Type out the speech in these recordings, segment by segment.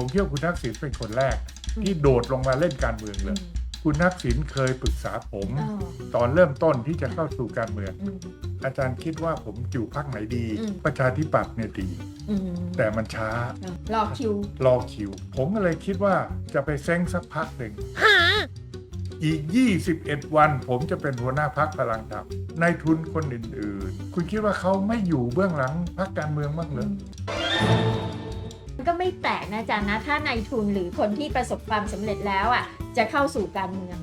ผมคิดว่าคุณทักษิณเป็นคนแรก ที่โดดลงมาเล่นการเมืองเลย คุณทักษิณเคยปรึกษาผมอ๋อตอนเริ่มต้นที่จะเข้าสู่การเมืองอืมอาจารย์คิดว่าผมอยู่พักไหนดีอืมประชาธิปัตย์เนี่ยดีอืมแต่มันช้า รอคิว รอคิว ผมก็เลยคิดว่าจะไปเซ้งสักพักหนึ่งอีก 21 วัน ผมจะเป็นหัวหน้าพักพลังธรรมนายทุนคนอื่น ๆ คุณคิดว่าเขาไม่อยู่เบื้องหลังพักการเมืองบ้างเหรอมัน ก็ไม่แปลกนะจารย์นะถ้านายทุนหรือคนที่ประสบความสำเร็จแล้วอะจะเข้าสู่การเมือง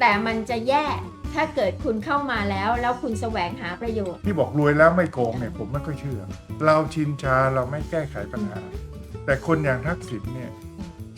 แต่มันจะแย่ถ้าเกิดคุณเข้ามาแล้ว แล้วคุณแสวงหาประโยชน์ที่บอกรวยแล้วไม่โกงเนี่ยผมไม่ค่อยเชื่อ เราชินชาเราไม่แก้ไขปัญหา แต่คนอย่างทักษิณเนี่ย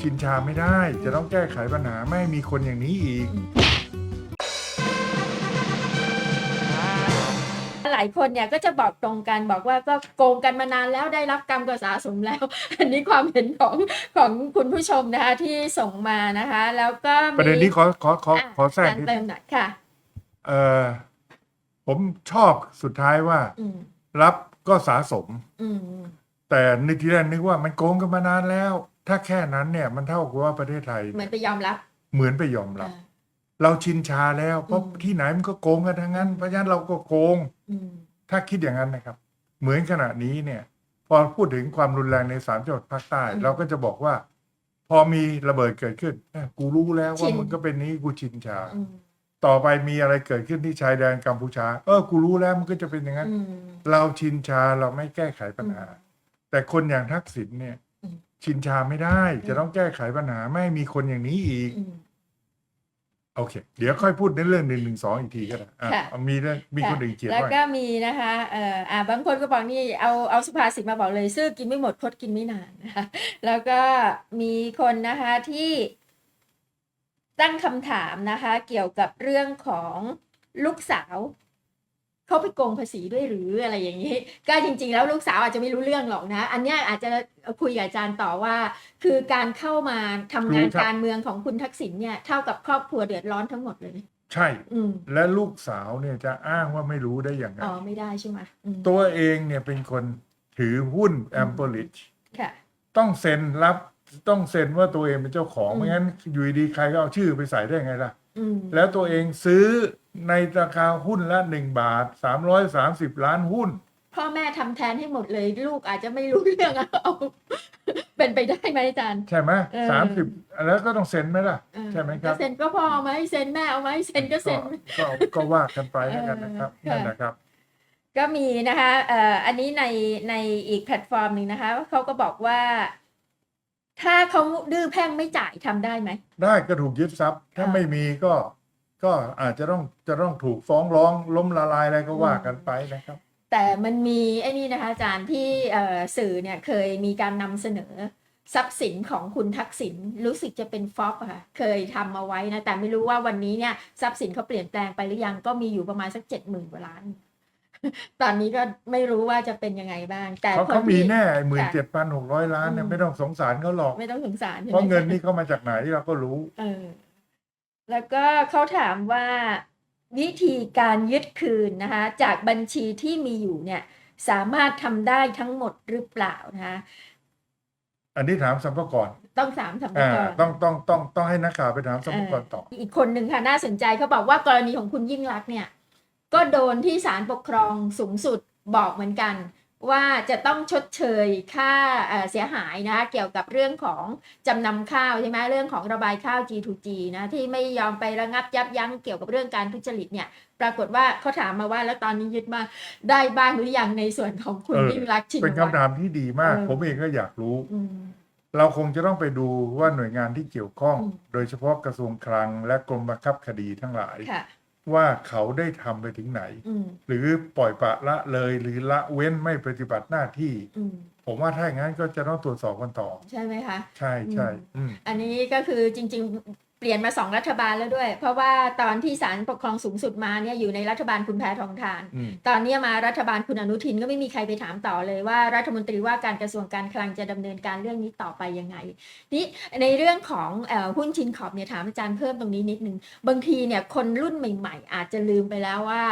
ชินชาไม่ได้ จะต้องแก้ไขปัญหาไม่มีคนอย่างนี้อีกายคนเนี่ยก็จะบอกตรงกันบอกว่าก็โกงกันมานานแล้วได้รับกรรมก็สะสมแล้ว อันนี้ความเห็นของของคุณผู้ชมนะคะที่ส่งมานะคะ แล้วก็มีประเด็นนี้ขอขอขออะขอแทรการนิดเติมหน่อยค่ะเออผมชอบสุดท้ายว่าอืมรับก็สะสมอืมแต่ในทีแรกนึกว่ามันโกงกันมานานแล้ว ถ้าแค่นั้นเนี่ยมันเท่ากับว่าประเทศไทยเหมือนไปยอมรับ เหมือนไปยอมรับอ่า เราชินชาแล้วเพราะอืมที่ไหนมันก็โกงกันทั้งนั้น เพราะฉะนั้นเราก็โกงอืมถ้าคิดอย่างนั้นนะครับ เหมือนขณะนี้เนี่ย พอพูดถึงความรุนแรงในสามจังหวัดภาคใต้ เราก็จะบอกว่า พอมีระเบิดเกิดขึ้นเอ้ยกูรู้แล้วว่ามันก็เป็นนี้กูชินชาอืมต่อไปมีอะไรเกิดขึ้นที่ชายแดนกัมพูชา เออกูรู้แล้วมันก็จะเป็นอย่างนั้นอืมเราชินชาเราไม่แก้ไขปัญหา แต่คนอย่างทักษิณเนี่ยอืมชินชาไม่ได้ จะต้องแก้ไขปัญหาไม่ให้มีคนอย่างนี้อีกอืม โอเค เดี๋ยวค่อยพูดในเรื่องหนึ่งหนึ่งสองอีกทีก็ได้อะค่ะ เอามีเรื่องมีคนอื่นเขียนแล้วว่าก็มีนะคะเอ่ออ่าบางคนก็บอกนี่เอาเอาสุภาษิตมาบอกเลยซื้อกินไม่หมดคดกินไม่นานนะคะแล้วก็มีคนนะคะที่ตั้งคำถามนะคะ เกี่ยวกับเรื่องของลูกสาว เขาไปโกงภาษีด้วยหรืออะไรอย่างนี้ ก็จริง ๆ แล้วลูกสาวอาจจะไม่รู้เรื่องหรอกนะ อันเนี้ยอาจจะคุยกับอาจารย์ต่อว่า คือการเข้ามาทำงานการเมืองของคุณทักษิณเนี่ยเท่ากับครอบครัวเดือดร้อนทั้งหมดเลย ใช่อืมและลูกสาวเนี่ยจะอ้างว่าไม่รู้ได้อย่างไรอ๋อไม่ได้ใช่ไหมอืมตัวเองเนี่ยเป็นคนถือหุ้นแอมเปอริชค่ะต้องเซ็นรับต้องเซ็นว่าตัวเองเป็นเจ้าของอืมไม่งั้นอยู่ดีๆใครก็เอาชื่อไปใส่ได้ไงล่ะอืมแล้วตัวเองซื้อ ในราคาหุ้นละหนึ่งบาทสามร้อยสามสิบล้านหุ้น พ่อแม่ทำแทนให้หมดเลย ลูกอาจจะไม่รู้เรื่องเอาเป็นไปได้ไหมอาจารย์ ใช่ไหมเออ สามสิบแล้วก็ต้องเซ็นไหมล่ะ เออใช่ไหมครับก็เซ็นก็พ่อเอาไหมเซ็นแม่เอาไหมเซ็นก็เซ็นก็ก็ว่ากันไปแล้วกันนะครับเออค่ะ นั่นนะครับ ก็มีนะคะเอ่ออันนี้ในในอีกแพลตฟอร์มหนึ่งนะคะเขาก็บอกว่า ถ้าเขาดื้อแพ่งไม่จ่ายทำได้ไหม ได้ก็ถูกยึดทรัพย์ ถ้าอ่าไม่มีก็ ก็อาจจะต้องจะต้องถูกฟ้องร้องล้มละลายอะไรก็ว่ากันไปนะครับ แต่มันมีไอ้นี่นะคะอาจารย์ที่เอ่อสื่อเนี่ยเคยมีการนำเสนอทรัพย์สินของคุณทักษิณรู้สึกจะเป็นฟอปอะค่ะเคยทำเอาไว้นะ แต่ไม่รู้ว่าวันนี้เนี่ยทรัพย์สินเขาเปลี่ยนแปลงไปหรือยังก็มีอยู่ประมาณสักเจ็ดหมื่นกว่าล้าน ตอนนี้ก็ไม่รู้ว่าจะเป็นยังไงบ้าง แต่เขาคนเขามีที่แน่หมื่นค่ะเจ็ดพันหกร้อยล้านเนี่ยอืมไม่ต้องสงสารเขาหรอกไม่ต้องสงสารใช่ไหมเพราะเงินนี่เขามาจากไหนเราก็รู้ เออ แล้วก็เขาถามว่าวิธีการยึดคืนนะคะจากบัญชีที่มีอยู่เนี่ยสามารถทำได้ทั้งหมดหรือเปล่านะคะอันนี้ถามสัมภาระต้องสามสำนัอ่ากก่อนต้องต้องต้องต้องให้นักข่าวไปถามสัมภาระต่ออีกคนหนึ่งค่ะน่าสนใจเขาบอกว่ากรณีของคุณยิ่งรักษณ์เนี่ย ก็โดนที่ศาลปกครองสูงสุดบอกเหมือนกัน ว่าจะต้องชดเชยค่าเอ่อเสียหายนะเกี่ยวกับเรื่องของจำนำข้าวใช่ไหมเรื่องของระบายข้าว G2G นะที่ไม่ยอมไประงับยับยั้งเกี่ยวกับเรื่องการทุจริตเนี่ยปรากฏว่าเขาถามมาว่าแล้วตอนนี้ยึดมาได้บ้างหรือยังในส่วนของคุณเออยิ่งรักษณ์ชินเป็นวัตคำรถามที่ดีมากเออผมเองก็อยากรู้อืมเราคงจะต้องไปดูว่าหน่วยงานที่เกี่ยวข้องอืมโดยเฉพาะกระทรวงคลังและกรมบังคับคดีทั้งหลายค่ะ ว่าเขาได้ทำไปถึงไหน อืมหรือปล่อยปละละเลย หรือละเว้นไม่ปฏิบัติหน้าที่ อืมผมว่าถ้าอย่างนั้นก็จะต้องตรวจสอบกันต่อ ใช่ไหมคะ ใช่ใช่อืมอืมอันนี้ก็คือจริงๆ เปลี่ยนมาสองรัฐบาลแล้วด้วย เพราะว่าตอนที่ศาลปกครองสูงสุดมาเนี่ยอยู่ในรัฐบาลคุณแพทองทานอืมตอนนี้มารัฐบาลคุณอนุทินก็ไม่มีใครไปถามต่อเลยว่ารัฐมนตรีว่าการกระทรวงการคลังจะดำเนินการเรื่องนี้ต่อไปยังไงนี่ในเรื่องของเอ่อหุ้นชินขอบเนี่ยถามอาจารย์เพิ่มตรงนี้นิดนึงบางทีเนี่ยคนรุ่นใหม่ ๆ อาจจะลืมไปแล้วว่า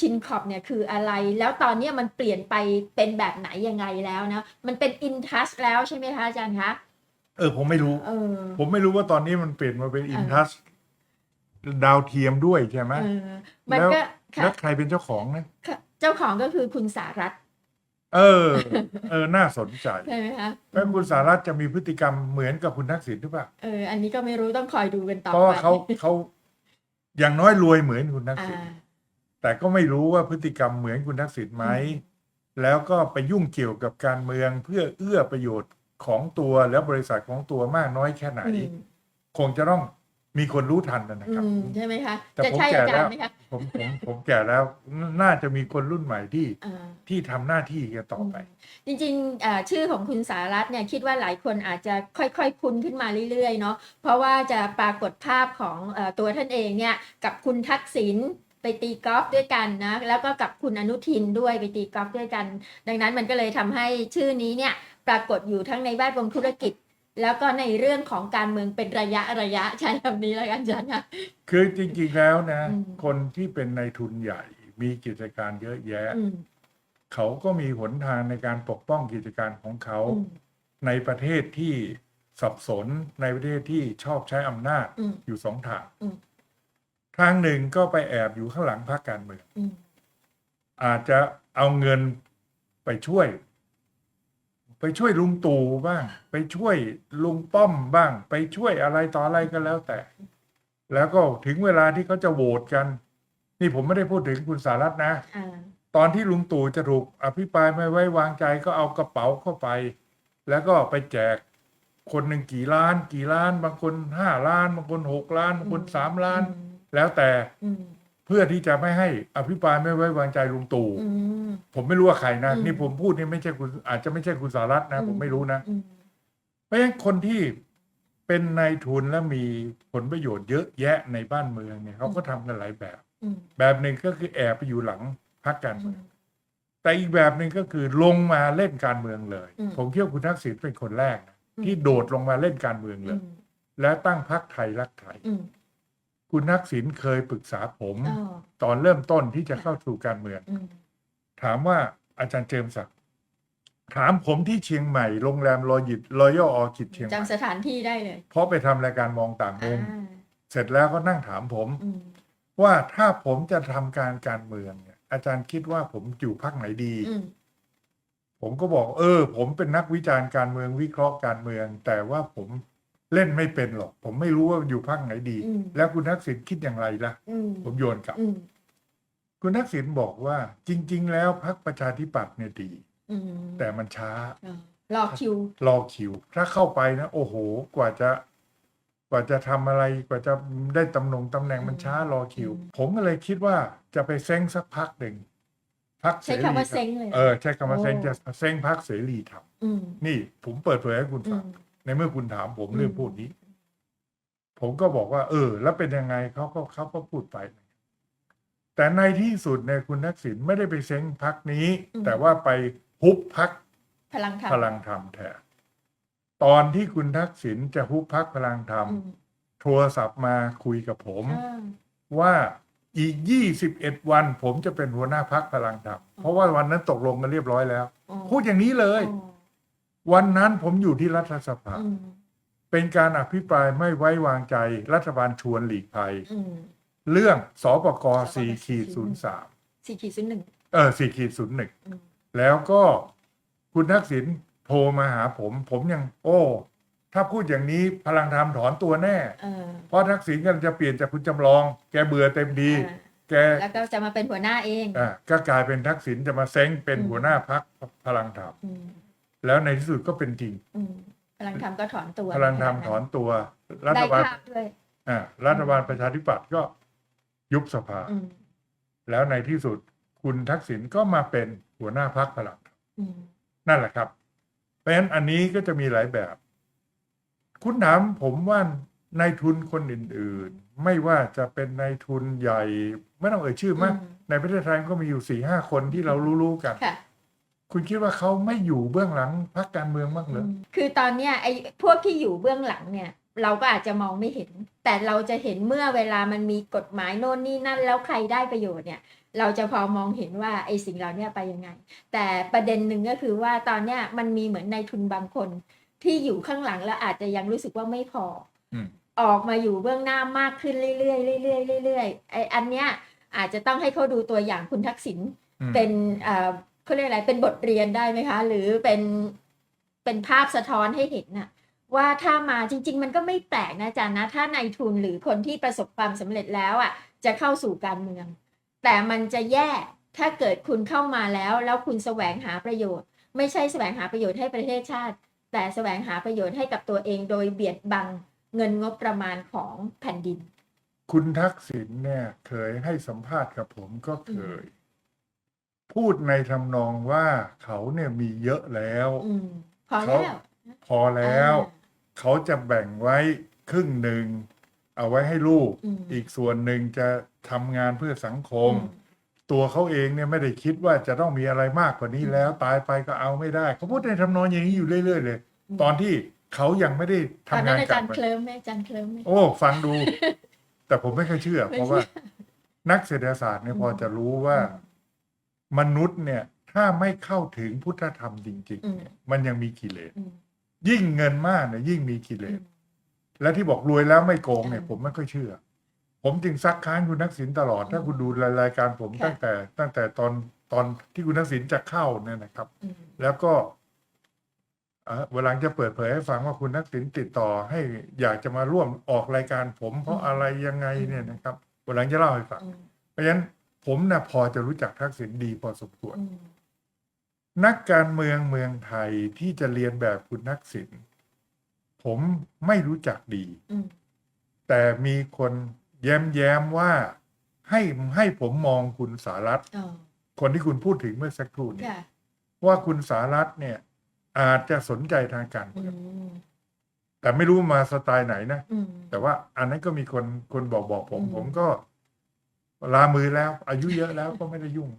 ชินขอบเนี่ยคืออะไร แล้วตอนนี้มันเปลี่ยนไปเป็นแบบไหนยังไงแล้วนะมันเป็นอินทัสแล้วใช่ไหมคะอาจารย์คะ เออ ผมไม่รู้ เออ ผมไม่รู้ว่าตอนนี้มันเปลี่ยนมาเป็นเอออินทัสดาวเทียมด้วยใช่ไหมเออ มันแล้วก็ค่ะแล้วใครเป็นเจ้าของนะค่ะเจ้าของก็คือคุณสารัตน์เออ เออ น่าสนใจใช่ไหมคะแล้วคุณสารัตน์จะมีพฤติกรรมเหมือนกับคุณทักษิณหรือเปล่าเออ อันนี้ก็ไม่รู้ต้องคอยดูกันต่อเพราะว่าไปเขาเขาอย่างน้อยรวยเหมือนคุณทักอ่า ษิณแต่ก็ไม่รู้ว่าพฤติกรรมเหมือนคุณทักษิณไหมอืมแล้วก็ไปยุ่งเกี่ยวกับการเมืองเพื่อเอื้อประโยชน์ ของตัวและบริษัทของตัวมากน้อยแค่ไหนอืมคงจะต้องมีคนรู้ทันนะอืครับมใช่ไหมคะแต่จะผมใช่แก่อาจารแล้วย์ไหมคะผมผมผมแก่แล้วนน่าจะมีคนรุ่นใหม่ที่อ่าที่ทำหน้าที่กันต่อไป จริงๆอ่าชื่อของคุณสารัตน์เนี่ยคิดว่าหลายคนอาจจะค่อยๆ คุ้นขึ้นมาเรื่อยๆเนาะเพราะว่าจะปรากฏภาพของเออตัวท่านเองเนี่ยกับคุณทักษิณไปตีกอล์ฟด้วยกันนะแล้วก็กับคุณอนุทินด้วยไปตีกอล์ฟด้วยกัน ดังนั้นมันก็เลยทำให้ชื่อนี้เนี่ย ปรากฏอยู่ทั้งในแวดวงธุรกิจ แล้วก็ในเรื่องของการเมืองเป็นระยะระยะใช้คำนี้แล้วกันอาจารย์ค่ะ คือจริงๆแล้วนะ อืม คนที่เป็นนายทุนใหญ่มีกิจการเยอะแยะ อืมเขาก็มีหนทางในการปกป้องกิจการของเขา อืมในประเทศที่สับสนในประเทศที่ชอบใช้อำนาจอืม อยู่สองทางอืม ทางหนึ่งก็ไปแอบอยู่ข้างหลังพรรคการเมือง อืมอาจจะเอาเงินไปช่วย ไปช่วยลุงตู่บ้าง ไปช่วยลุงป้อมบ้าง ไปช่วยอะไรต่ออะไรก็แล้วแต่ แล้วก็ถึงเวลาที่เขาจะโหวตกัน นี่ผมไม่ได้พูดถึงคุณสารัตน์นะอ่าตอนที่ลุงตู่จะถูกอภิปรายไม่ไว้วางใจก็เอากระเป๋าเข้าไป แล้วก็ไปแจกคนหนึ่งกี่ล้าน กี่ล้าน บางคนห้าล้าน บางคนหกล้าน บางคนสามล้านอืมแล้วแต่อืมเพื่อที่จะไม่ให้อภิปรายไม่ไว้วางใจลุงตู่อืม ผมไม่รู้ว่าใครนะ อืม นี่ผมพูดนี่ไม่ใช่คุณอาจจะไม่ใช่คุณสารัตน์นะ ผมไม่รู้นะ อืมเพราะฉะนั้นคนที่เป็นนายทุนและมีผลประโยชน์เยอะแยะในบ้านเมืองเนี่ยเขาก็ทำกันหลายแบบ อืมแบบหนึ่งก็คือแอบไปอยู่หลังพรรคการอืเมืมองแต่อีกแบบหนึ่งก็คือลงมาเล่นการเมืองเลย อืมผมคิดว่าคุณทักษิณเป็นคนแรกนะอืม ที่โดดลงมาเล่นการเมืองเลอืย มแล้วตั้งพรรคไทยรักไทย อืมคุณทักษิณเคยปรึกษาผม อ๋อตอนเริ่มต้นที่จะเข้าสู่การเมือง อืม ถามว่าอาจารย์เจิมศักดิ์ถามผมที่เชียงใหม่โรงแรมรอยิตรอยัลออคิดเชียงใหม่จำสถานที่ได้เลย เพราะไปทำรายการมองต่างมุมอ่าเสร็จแล้วก็นั่งถามผมอืมว่าถ้าผมจะทำการการเมืองเนี่ย อาจารย์คิดว่าผมอยู่พักไหนดีอืมผมก็บอก เออ ผมเป็นนักวิจารณ์การเมืองวิเคราะห์การเมือง แต่ว่าผมเล่นไม่เป็นหรอก ผมไม่รู้ว่าอยู่พักไหนดีอืมแล้วคุณทักษิณคิดอย่างไรล่ะอืมผมโยนกลับอืม คุณทักษิณบอกว่าจริง ๆ แล้วพักประชาธิปัตย์เนี่ยดี อืมแต่มันช้า อ่ารอคิว รอคิว ถ้าเข้าไปนะ โอ้โห กว่าจะ กว่าจะทำอะไร กว่าจะได้ตำแหน่งตำแหน่งมันช้ารอคิว อืม ผมก็เลยคิดว่าจะไปเซ้งสักพักหนึ่งพักเสใช้รีคำว่าธรรเซ็มงเลย เออใช้คำว่าโอ้เซ้งจะเซ้งพักเสรีธรรมอืมนี่ผมเปิดเผยให้คุณอืฟัง ม ในเมื่อคุณถามผมอืมเรื่องพูดนี้ ผมก็บอกว่า เออ แล้วเป็นยังไงเขาก็เขาก็พูดไป แต่ในที่สุดเนี่ยคุณทักษิณไม่ได้ไปเซ้งพักนี้แต่ว่าไปฮุบพักพลังธรรมพลังธรรมแทนตอนที่คุณทักษิณจะฮุบพักพลังธรรม อืมโทรศัพท์มาคุยกับผม อ่า ว่าอีก 21 วันผมจะเป็นหัวหน้าพักพลังธรรม เพราะว่าวันนั้นตกลงกันเรียบร้อยแล้ว อ๋อ พูดอย่างนี้เลยอ๋อวันนั้นผมอยู่ที่รัฐสภา อืมเป็นการอภิปรายไม่ไว้วางใจรัฐบาลชวนหลีกภัย อืม เรื่องสปกสปก4ขีด03สี่ขีดศูนย์หนึ่งเออ4ขีดอืม01แล้วก็คุณทักษิณโทรมาหาผม ผมยัง โอ้ ถ้าพูดอย่างนี้พลังธรรมถอนตัวแน่เออเพราะทักษิณกำลังจะเปลี่ยนจากคุณจำลอง แกเบื่อเต็มดีอ่าแกแล้วก็จะมาเป็นหัวหน้าเองอะก็กลายเป็นทักษิณจะมาเซ้งเป็นอืมหัวหน้าพักพลังธรรมอืมแล้วในที่สุดก็เป็นจริงอืมพลังธรรมก็ถอนตัว พลังธรรมถอนตัว รัได้ฐบาลภาพด้วยอ่ารัฐบาลประชาธิปัตย์ก็ ยุบสภาอืมแล้วในที่สุดคุณทักษิณก็มาเป็นหัวหน้าพักพลังธรรมอืมนั่นแหละครับเพราะฉะนั้นอันนี้ก็จะมีหลายแบบ คุณถามผมว่านายทุนคนอื่น ๆ ไม่ว่าจะเป็นนายทุนใหญ่ ไม่ต้องเอ่ยชื่อมั้ยอืมในประเทศไทยก็มีอยู่สี่ห้าคนที่เรารู้ๆกันค่ะคุณคิดว่าเขาไม่อยู่เบื้องหลังพรรคการเมืองบ้างเหรออืมคือตอนเนี้ยไอ้พวกที่อยู่เบื้องหลังเนี่ย เราก็อาจจะมองไม่เห็น แต่เราจะเห็นเมื่อเวลามันมีกฎหมายโน่นนี่นั่นแล้วใครได้ประโยชน์เนี่ย เราจะพอมองเห็นว่าไอ้สิ่งเหล่าเนี้ไปยังไง แต่ประเด็นหนึ่งก็คือว่าตอนเนี้ยมันมีเหมือนในายทุนบางคน ที่อยู่ข้างหลังแล้วอาจจะยังรู้สึกว่าไม่พออืมออกมาอยู่เบื้องหน้ามากขึ้นเรื่อยๆเรื่อยๆเรื่อยๆไออันเนี้ยอาจจะต้องให้เขาดูตัวอย่างคุณทักษิณอืมเป็นเอ่อเขาเรียกอะไรเป็นบทเรียนได้ไหมคะ หรือเป็นเป็นภาพสะท้อนให้เห็นน่ะ ว่าถ้ามาจริง ๆ มันก็ไม่แปลกนะอาจารย์นะ ถ้านายทุนหรือคนที่ประสบความสำเร็จแล้วอะจะเข้าสู่การเมือง แต่มันจะแย่ถ้าเกิดคุณเข้ามาแล้ว แล้วคุณแสวงหาประโยชน์ ไม่ใช่แสวงหาประโยชน์ให้ประเทศชาติ แต่แสวงหาประโยชน์ให้กับตัวเองโดยเบียดบังเงินงบประมาณของแผ่นดิน คุณทักษิณเนี่ย เคยให้สัมภาษณ์กับผมก็เคย พูดในทำนองว่าเขาเนี่ยมีเยอะแล้วอืมพอแล้ว พอแล้ว เขาจะแบ่งไว้ครึ่งหนึ่ง เอาไว้ให้ลูก อืม อีกส่วนหนึ่งจะทำงานเพื่อสังคอืมมตัวเขาเองเนี่ยไม่ได้คิดว่าจะต้องมีอะไรมากกว่านี้แล้ว ตายไปก็เอาไม่ได้ เขาพูดในทำนองอย่างนี้อยู่เรื่อย ๆ เลยมตอนที่เขายังไม่ได้ตอนทำนั้งานนอากัจาบรย์เคลิ้มไหมอาจารย์เคลิ้มไหม โอ้ ฟังดู แต่ผมไม่เคยเชื่อไม่เพราะเชื่อว่า นักเศรษฐศาสตร์เนี่ยอืมพอจะรู้ว่าอืมมนุษย์เนี่ย ถ้าไม่เข้าถึงพุทธธรรมจริงอืมๆเนี่ย มันยังมีกิเลส อืม ยิ่งเงินมากเนี่ยยิ่งมีกิเลอืสมและที่บอกรวยแล้วไม่โกงเนี่ยอืมผมไม่ค่อยเชื่อ ผมจึงซักค้านคุณทักษิณตลอด ถ้าอืมคุณดูรายการผมค่ะตั้งแต่ ตั้งแต่ตอนตอนที่คุณทักษิณจะเข้าเนี่ยนะครับอืมแล้วก็เอ่อวันหลังจะเปิดเผยให้ฟังว่าคุณทักษิณติดต่อให้อยากจะมาร่วมออกรายการผม เพราะอะไรยังไงเนี่ยนะครับวันหลังจะเล่าให้ฟังอืมเพราะฉะนั้นผมนะพอจะรู้จักทักษิณดีพอสมควรอืม นักการเมืองเมืองไทยที่จะเรียนแบบคุณทักษิณผมไม่รู้จักดีอืมแต่มีคนแย้มแย้มๆว่าให้ให้ผมมองคุณสารัตน์อ๋อคนที่คุณพูดถึงเมื่อสักครู่นี้ค่ะว่าคุณสารัตน์เนี่ย อาจจะสนใจทางการอืเมืองมแต่ไม่รู้มาสไตล์ไหนนะอืมแต่ว่าอันนั้นก็มีคนคนบอกบอกผมอืมผมก็ลามือแล้ว อายุเยอะแล้วก็ไม่ได้ยุ่ง